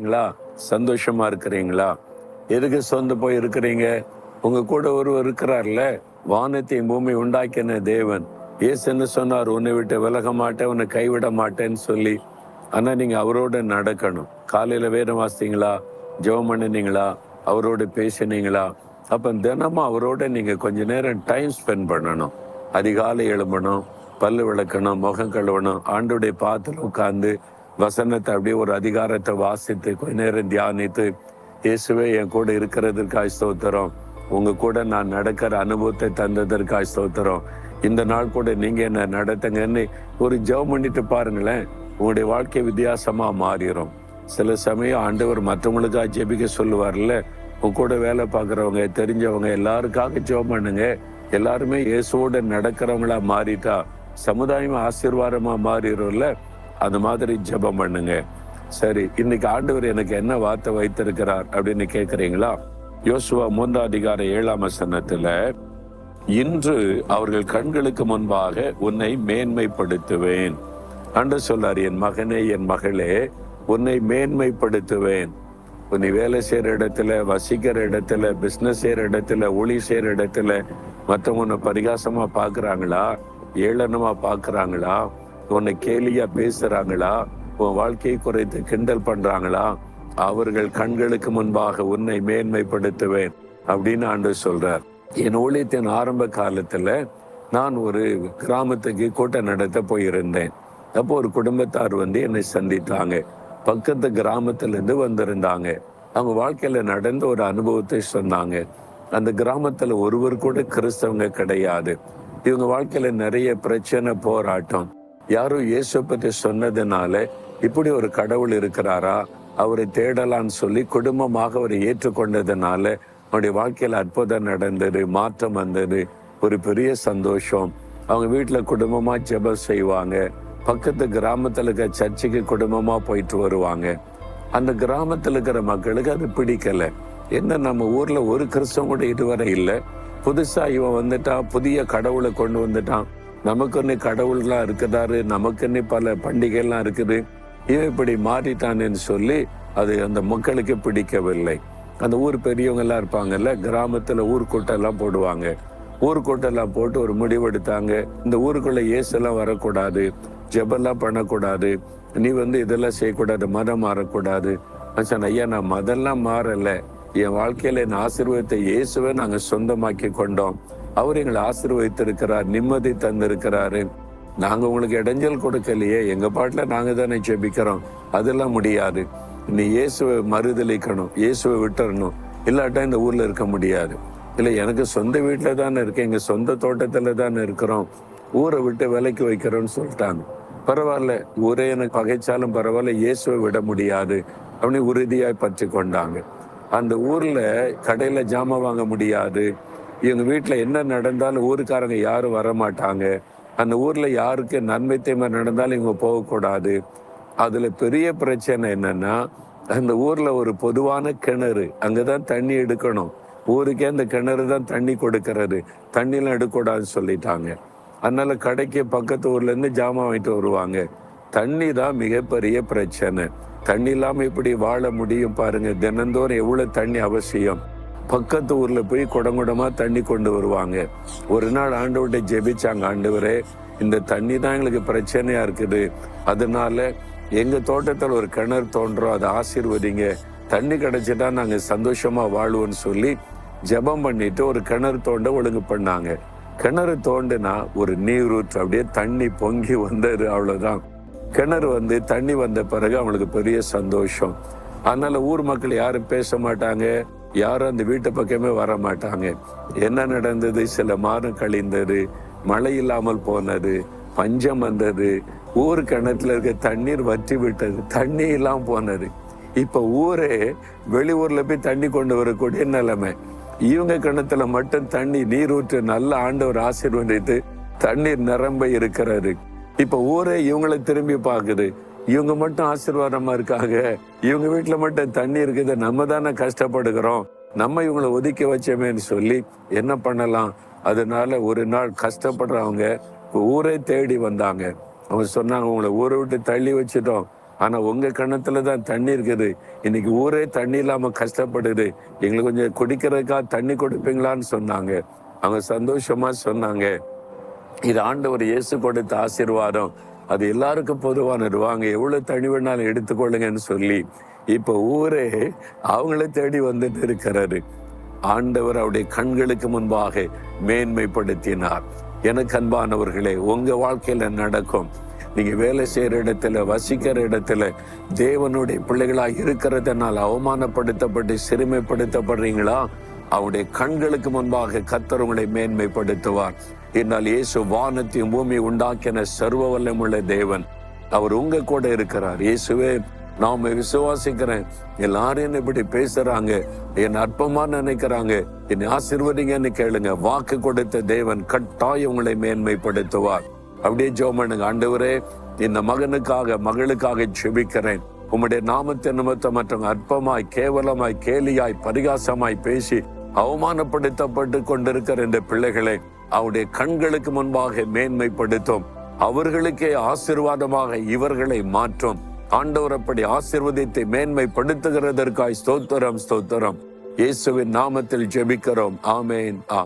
ங்களா சந்தோஷமா இருக்கிறீங்களா? எதுக்கு சொந்த போய் இருக்கிறீங்க? உங்க கூட ஒருவர் இருக்கிறார்ல. வானத்தையும் பூமி உண்டாக்கின தேவன். ஏசுன்னு சொன்னார்? உன்னை விட்டு விலக மாட்டேன் உன்னை கைவிட மாட்டேன்னு சொல்லி. ஆனா நீங்க அவரோட நடக்கணும். காலையில வேதம் வாசித்தீங்களா? ஜெபம் பண்ணினீங்களா? அவரோட பேசினீங்களா? அப்ப தினமும் அவரோட நீங்க கொஞ்ச நேரம் டைம் ஸ்பெண்ட் பண்ணணும். அதிகாலை எழும்பணும் பல்லு விளக்கணும் முகம் கழுவணும் ஆண்டுடைய பாத்தில் உட்கார்ந்து வசனத்தை அப்படியே ஒரு அதிகாரத்தை வாசித்து கொஞ்ச நேரம் தியானித்து இயேசுவே என் கூட இருக்கிறதற்காய் ஸ்தோத்திரம். உங்க கூட நான் நடக்கிற அனுபவத்தை தந்ததற்காய் ஸ்தோத்திரம். இந்த நாள் கூட நீங்க என்ன நடத்துங்கன்னு ஒரு ஜெபம் பண்ணிட்டு பாருங்களேன். உங்களுடைய வாழ்க்கை வித்தியாசமா மாறிடும் சில சமயம் ஆண்டவர் மற்றவங்களுக்காக ஜெபிக்க சொல்லுவார்ல உங்க கூட வேலை பார்க்குறவங்க தெரிஞ்சவங்க எல்லாருக்காக ஜெபம் பண்ணுங்க. எல்லாருமே இயேசுவோட நடக்கிறவங்களா மாறிட்டா சமுதாயம் ஆசீர்வாதமா மாறிடும்ல. அந்த மாதிரி ஜெபம் பண்ணுங்க. சரி இன்னைக்கு ஆண்டவர் எனக்கு என்ன வார்த்தை வைத்திருக்கிறார் அப்படின்னு கேக்குறீங்களா? யோசுவா மூன்றாம் அதிகார ஏழாம் வசனத்துல இன்று அவர்கள் கண்களுக்கு முன்பாக உன்னை மேன்மைப்படுத்துவேன். அன்று சொல்லார் என் மகனே என் மகளே உன்னை மேன்மைப்படுத்துவேன். நீ வேலை செய்யற இடத்துல வசிக்கிற இடத்துல பிசினஸ் செய்யற இடத்துல ஒளி செய்யற இடத்துல மற்றவங்க உன்னை பரிகாசமா பாக்குறாங்களா? ஏளனமா பாக்குறாங்களா? உன்னை கேலியா பேசுறாங்களா? உன் வாழ்க்கையை குறைத்து கிண்டல் பண்றாங்களா? அவர்கள் கண்களுக்கு முன்பாக உன்னை மேன்மைப்படுத்துவேன் அப்படின்னு ஆண்டு சொல்றார். என் ஊழியத்தின் ஆரம்ப காலத்துல நான் ஒரு கிராமத்துக்கு கூட்டம் நடத்த போயிருந்தேன். அப்போ ஒரு குடும்பத்தார் வந்து என்னை சந்தித்தாங்க. பக்கத்து கிராமத்துல இருந்து வந்திருந்தாங்க. அவங்க வாழ்க்கையில நடந்த ஒரு அனுபவத்தை சொன்னாங்க. அந்த கிராமத்துல ஒருவர் கூட கிறிஸ்தவங்க கிடையாது. இவங்க வாழ்க்கையில நிறைய பிரச்சனை போராட்டம் யாரும் இயேசு பத்தி சொன்னதுனால இப்படி ஒரு கடவுள் இருக்கிறாரா? அவரை தேடலான்னு சொல்லி குடும்பமாக அவரை ஏற்றுக்கொண்டதுனால அவருடைய வாழ்க்கையில அற்புதம் நடந்தது மாற்றம் வந்தது ஒரு பெரிய சந்தோஷம். அவங்க வீட்டுல குடும்பமா ஜெபம் செய்வாங்க. பக்கத்து கிராமத்துல இருக்க சர்ச்சுக்கு குடும்பமா போயிட்டு வருவாங்க. அந்த கிராமத்துல இருக்கிற மக்களுக்கு அது பிடிக்கல. என்ன நம்ம ஊர்ல ஒரு கிறிஸ்தவம் கூட இதுவரை இல்லை. புதுசா இவன் வந்துட்டான் புதிய கடவுளை கொண்டு வந்துட்டான். நமக்குன்னு கடவுள்லாம் இருக்குதாரு நமக்குன்னு பல பண்டிகைலாம் இருக்குது. இவன் இப்படி மாறிட்டானேன்னு சொல்லி அது அந்த மக்களுக்கு பிடிக்கவில்லை. அந்த ஊர் பெரியவங்க எல்லாம் இருப்பாங்கல்ல கிராமத்துல ஊர்க்கூட்டம் போடுவாங்க. ஊர்க்கூட்டெல்லாம் போட்டு ஒரு முடிவெடுத்தாங்க. இந்த ஊருக்குள்ள இயேசெல்லாம் வரக்கூடாது ஜெபெல்லாம் பண்ணக்கூடாது நீ வந்து இதெல்லாம் செய்யக்கூடாது மதம் மாறக்கூடாது. மச்சான் ஐயா நான் மதம்லாம் மாறல. என் வாழ்க்கையில என் ஆசீர்வாதத்தை இயேசுவை நாங்க சொந்தமாக்கி கொண்டோம். அவர் எங்களை ஆசீர்வதித்திருக்கிறார் நிம்மதி தந்திருக்கிறாரு. நாங்க உங்களுக்கு இடைஞ்சல் கொடுக்கலையே எங்க பாட்டுல நாங்க தானே ஜெபிக்கிறோம். அதெல்லாம் முடியாது. நீ இயேசுவை மறுதளிக்கணும் இயேசுவை விட்டுறணும். இல்லாட்டா இந்த ஊர்ல இருக்க முடியாது. இல்ல எனக்கு சொந்த வீட்டுல தானே இருக்கேன் எங்க சொந்த தோட்டத்துல தானே இருக்கிறோம். ஊரை விட்டு விலைக்கு வைக்கிறோம்னு சொல்லிட்டாங்க. பரவாயில்ல ஊரே எனக்கு பகைச்சாலும் பரவாயில்ல இயேசுவை விட முடியாது அப்படின்னு உறுதியாய் பற்றி கொண்டாங்க. அந்த ஊர்ல கடையில ஜாமான் வாங்க முடியாது. இவங்க வீட்டில் என்ன நடந்தாலும் ஊருக்காரங்க யாரும் வர மாட்டாங்க அந்த ஊரில் யாருக்கு நன்மை தீமை நடந்தாலும் இவங்க போகக்கூடாது. அதில் பெரிய பிரச்சனை என்னன்னா அந்த ஊரில் ஒரு பொதுவான கிணறு அங்கே தான் தண்ணி எடுக்கணும். ஊருக்கே அந்த கிணறு தான் தண்ணி கொடுக்கறது. தண்ணிலாம் எடுக்கக்கூடாதுன்னு சொல்லிட்டாங்க. அதனால கடைக்கு பக்கத்து ஊர்லேருந்து ஜாமான் வாங்கிட்டு வருவாங்க. தண்ணி தான் மிகப்பெரிய பிரச்சனை. தண்ணி இல்லாமல் இப்படி வாழ முடியும் பாருங்க. தினந்தோறும் எவ்வளோ தண்ணி அவசியம்? பக்கத்து ஊர்ல போய் குடங்குடமா தண்ணி கொண்டு வருவாங்க. ஒரு நாள் ஆண்டவர்கிட்ட ஜெபிச்சாங்க ஆண்டவரே இந்த தண்ணி தான் எங்களுக்கு பிரச்சனையா இருக்குது. அதனால எங்க தோட்டத்தில் ஒரு கிணறு தோன்றோம் அதை ஆசீர்வதிங்க. தண்ணி கிடைச்சிட்டா நாங்க சந்தோஷமா வாழ்வோம்னு சொல்லி ஜெபம் பண்ணிட்டு ஒரு கிணறு தோண்ட ஒழுங்கு பண்ணாங்க. கிணறு தோண்டுனா ஒரு நீரூற்று அப்படியே தண்ணி பொங்கி வந்தது அவ்வளவுதான். கிணறு வந்து தண்ணி வந்த பிறகு அவங்களுக்கு பெரிய சந்தோஷம். அதனால ஊர் மக்கள் யாரும் பேச மாட்டாங்க. யாரும் அந்த வீட்டு பக்கமே வர மாட்டாங்க. என்ன நடந்தது? சில மாதம் கழிந்தது மழை இல்லாமல் போனது பஞ்சம் வந்தது ஊர் கிணத்துல இருக்க தண்ணீர் வற்றி விட்டது தண்ணி இல்லாமல் போனது. இப்ப ஊரே வெளியூர்ல போய் தண்ணி கொண்டு வரக்கூடிய நிலைமை. இவங்க கிணத்துல மட்டும் தண்ணி நீர் ஊற்று நல்ல ஆண்டவர் ஆசீர்வதித்து தண்ணீர் நிரம்ப இருக்கிறாரு. இப்ப ஊரே இவங்களை திரும்பி பாக்குது இவங்க மட்டும் ஆசீர்வாதமா இருக்காங்க. இவங்க வீட்டுல மட்டும் தண்ணி இருக்குது. நம்ம தானே கஷ்டப்படுகிறோம். நம்ம இவங்களை ஒதுக்கி வச்சோமேன்னு சொல்லி என்ன பண்ணலாம்? அதனால ஒரு நாள் கஷ்டப்படுறவங்க ஊரே தேடி வந்தாங்க. அவங்க சொன்னாங்க உங்களை ஊரை விட்டு தள்ளி வச்சிட்டோம். ஆனா உங்க கணத்துல தான் தண்ணி இருக்குது. இன்னைக்கு ஊரே தண்ணி இல்லாம கஷ்டப்படுது. எங்களுக்கு கொஞ்சம் குடிக்கிறதுக்காக தண்ணி கொடுப்பீங்களான்னு சொன்னாங்க. அவங்க சந்தோஷமா சொன்னாங்க. இது ஆண்டவர் இயேசு கொடுத்த ஆசீர்வாதம். அது எல்லாருக்கும் பொதுவானது வாங்க எவ்வளவு தனி வேணாலும் எடுத்துக்கொள்ளுங்கன்னு சொல்லி இப்ப ஊரே அவங்கள தேடி வந்துட்டு இருக்கிறாரு. ஆண்டவர் அவருடைய கண்களுக்கு முன்பாக மேன்மைப்படுத்தினார். எனக்கு அன்பானவர்களே உங்க வாழ்க்கையில நடக்கும். நீங்க வேலை செய்யற இடத்துல வசிக்கிற இடத்துல தேவனுடைய பிள்ளைகளா இருக்கிறதுனால அவமானப்படுத்தப்பட்டு சிறுமைப்படுத்தப்படுறீங்களா? அவருடைய கண்களுக்கு முன்பாக கத்தர் உங்களை மேன்மைப்படுத்துவார். என்னால் இயேசு வானத்தையும் பூமி உண்டாக்கின சர்வ வல்லமுள்ள தேவன். அவர் உங்க கூட இருக்கிறார். இயேசுவே நாம விசுவாசிக்கிறேன். எல்லாரும் என்ன இப்படி பேசுறாங்க. என் அற்பமா நினைக்கிறாங்க. என்னை ஆசிர்வதிங்கன்னு கேளுங்க. வாக்கு கொடுத்த தேவன் கட்டாயம் உங்களை மேன்மைப்படுத்துவார். அப்படியே ஜோமனுங்க ஆண்டவரே இந்த மகனுக்காக மகளுக்காக செபிக்கிறேன் உம்முடைய நாமத்தை நிமித்தம் மற்றவங்க அற்பமாய் கேவலமாய் கேலியாய் பரிகாசமாய் பேசி அவமானப்படுத்தப்பட்டு கொண்டிருக்கிற இந்த பிள்ளைகளை அவருடைய கண்களுக்கு முன்பாக மேன்மைப்படுத்தும். அவர்களுக்கே ஆசிர்வாதமாக இவர்களை மாற்றும். ஆண்டவர் அப்படி ஆசிர்வதித்தை மேன்மைப்படுத்துகிறதற்காய் ஸ்தோத்திரம் ஸ்தோத்திரம். இயேசுவின் நாமத்தில் ஜெபிக்கிறோம். ஆமேன் ஆ